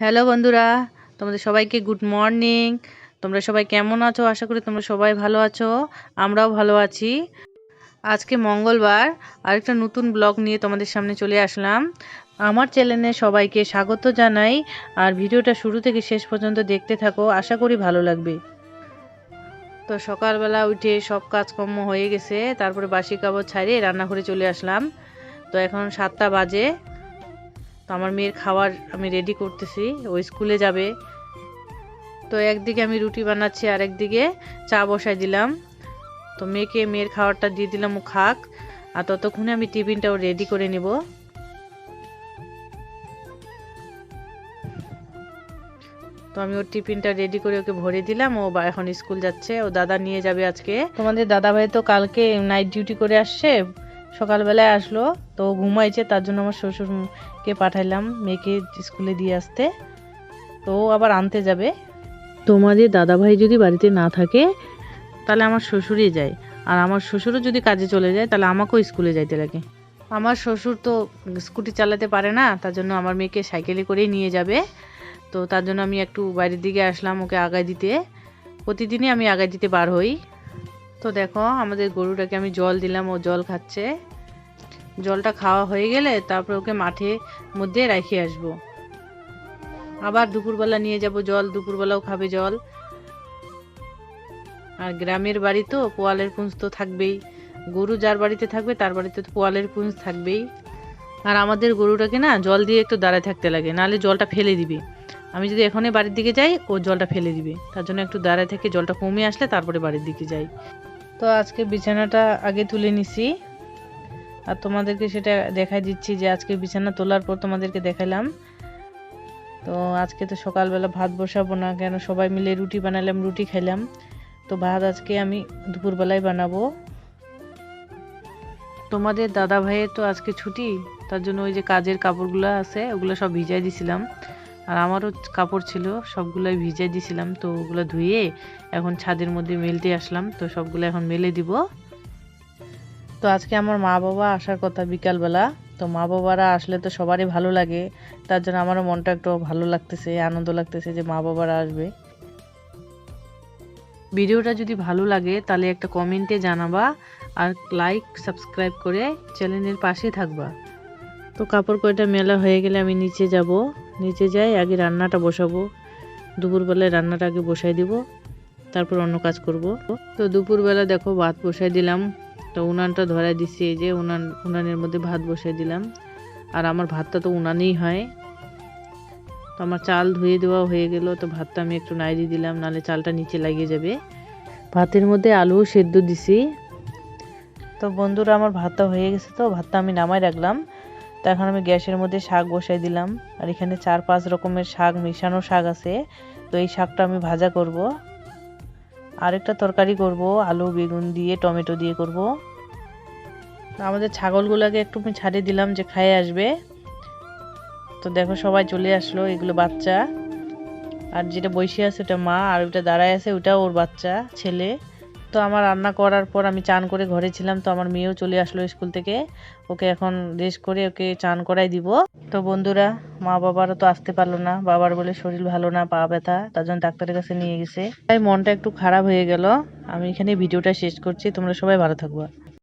Hello বন্ধুরা, তোমাদের সবাইকে গুড মর্নিং। তোমরা সবাই কেমন আছো? আশা করি তোমরা সবাই ভালো আছো, আমরাও ভালো আছি। আজকে মঙ্গলবার, আরেকটা নতুন ব্লগ নিয়ে তোমাদের সামনে চলে আসলাম। আমার চ্যানেলে সবাইকে স্বাগত জানাই, আর ভিডিওটা শুরু থেকে শেষ পর্যন্ত দেখতে থাকো, আশা করি ভালো লাগবে। তো সকালবেলা উঠে সব কাজকর্ম হয়ে গেছে, তারপরে বাসি কাপড় ছাড়িয়ে রান্নাঘরে চলে আসলাম। তো এখন সাতটা বাজে তো আমার মেয়ের খাবার আমি রেডি করতেছি, ও স্কুলে যাবে। তো একদিকে আমি রুটি বানাচ্ছি আর একদিকে চা বসাই দিলাম। তো মেয়েকে মেয়ের খাবারটা দিয়ে দিলাম, ও খাক। আর ততক্ষণে আমি টিফিনটাও রেডি করে নিব। তো আমি ওর টিফিনটা রেডি করে ওকে ভরে দিলাম। ও এখন স্কুল যাচ্ছে, ও দাদা নিয়ে যাবে আজকে। তোমাদের দাদা ভাই তো কালকে নাইট ডিউটি করে আসছে। সকালবেলায় আসলো, তো ঘুমাইছে, তার জন্য আমার শ্বশুরকে পাঠাইলাম মেয়েকে স্কুলে দিয়ে আসতে। তো আবার আনতে যাবে। তোমাদের দাদা ভাই যদি বাড়িতে না থাকে, তাহলে আমার শ্বশুরই যায়। আর আমার শ্বশুরও যদি কাজে চলে যায়, তাহলে আমাকেও স্কুলে যাইতে লাগে। আমার শ্বশুর তো স্কুটি চালাতে পারে না, তার জন্য আমার মেয়েকে সাইকেলে করেই নিয়ে যাবে। তো তার জন্য আমি একটু বাইরের দিকে আসলাম ওকে আগায় দিতে। প্রতিদিনই আমি আগায় দিতে বার হই। তো দেখো, আমাদের গরুটাকে আমি জল দিলাম, ও জল খাচ্ছে। জলটা খাওয়া হয়ে গেলে তারপর ওকে মাঠে মধ্যে রেখে আসব। আবার দুপুরবেলা নিয়ে যাব জল, দুপুরবেলাও খাবে জল। আর গ্রামের বাড়ি তো পোয়ালের পুঁজ তো থাকবেই। গরু যার বাড়িতে থাকবে, তার বাড়িতে তো পোয়ালের পুঁজ থাকবেই। আর আমাদের গরুটাকে না, জল দিয়ে একটু দাঁড়ায় থাকতে লাগে, নাহলে জলটা ফেলে দিবে। আমি যদি এখনই বাড়ির দিকে যাই, ও জলটা ফেলে দিবে। তার জন্য একটু দাঁড়ায় থেকে জলটা কমে আসলে তারপরে বাড়ির দিকে যাই। তো আজকে বিছানাটা আগে তুলে নিছি। আর তোমাদেরকে সেটা দেখাই দিচ্ছি যে আজকে বিছানা তোলার পর তোমাদেরকে দেখালাম। তো আজকে তো সকালবেলা ভাত বসাবো না, কেন সবাই মিলে রুটি বানালাম, রুটি খাইলাম। তো ভাত আজকে আমি দুপুরবেলায় বানাবো। তোমাদের দাদা ভাইয়ের তো আজকে ছুটি, তার জন্য ওই যে কাজের কাপড়গুলো আছে, ওগুলো সব ভিজাই দিছিলাম। আর আমারও কাপড় ছিল, সবগুলোই ভিজাই দিছিলাম, তো ওগুলো ধুয়ে এখন ছাদের মধ্যে মেলতে আসলাম, তো সবগুলো এখন মেলে দিব। তো আজকে আমার মা বাবা আসার কথা বিকালবেলা, তো মা বাবারা আসলে তো সবারই ভালো লাগে, তার জন্য আমারও মনটা একটু ভালো লাগতেছে, আনন্দ লাগতেছে যে মা বাবারা আসবে। ভিডিওটা যদি ভালো লাগে তাহলে একটা কমেন্টে জানাবা, আর লাইক, সাবস্ক্রাইব করে চ্যানেলের পাশে থাকবা। তো কাপড় কয়টা মেলা হয়ে গেলে আমি নিচে যাব। নিচে যাই, আগে রান্নাটা বসাবো। দুপুরবেলায় রান্নাটা আগে বসাই দিব, তারপর অন্য কাজ করব। তো দুপুরবেলা দেখো ভাত বসাই দিলাম। তো উনানটা ধরাই দিচ্ছি এই যে উনান, উনানের মধ্যে ভাত বসাই দিলাম। আর আমার ভাতটা তো উনানেই হয়। তো আমার চাল ধুয়ে দেওয়া হয়ে গেল, তো ভাতটা আমি একটু নাইড়ি দিলাম, নালে চালটা নিচে লাগিয়ে যাবে। ভাতের মধ্যে আলু সেদ্ধ দিছি। তো বন্ধুরা, আমার ভাতটা হয়ে গেছে তো, ভাতটা আমি নামাই রাখলাম। তো এখন আমি গ্যাসের মধ্যে শাক বসাই দিলাম। আর এখানে চার পাঁচ রকমের শাক, মিশানো শাক আছে। তো এই শাকটা আমি ভাজা করব। আরেকটা তরকারি করব, আলু, বেগুন দিয়ে, টমেটো দিয়ে করব। আমাদের ছাগলগুলোকে একটু আমি ছাড়িয়ে দিলাম যে খাইয়ে আসবে। তো দেখো সবাই চলে আসলো, এগুলো বাচ্চা। আর যেটা বসে আছে ওটা মা, আর ওটা দাঁড়ায় আছে ওটা ওর বাচ্চা, ছেলে। তো আমার রান্না করার পর আমি চান করে ঘরে ছিলাম, তো আমার মেয়েও চলে আসলো স্কুল থেকে। ওকে এখন রেস্ট করে ওকে চান করাই দিব। তো বন্ধুরা, মা বাবারও তো আসতে পারল না। বাবার বলে শরীর ভালো না, পা ব্যথা, তার জন্য ডাক্তারের কাছে নিয়ে গেছে। তাই মনটা একটু খারাপ হয়ে গেল। আমি এখানে ভিডিওটা শেষ করছি। তোমরা সবাই ভালো থাকবা।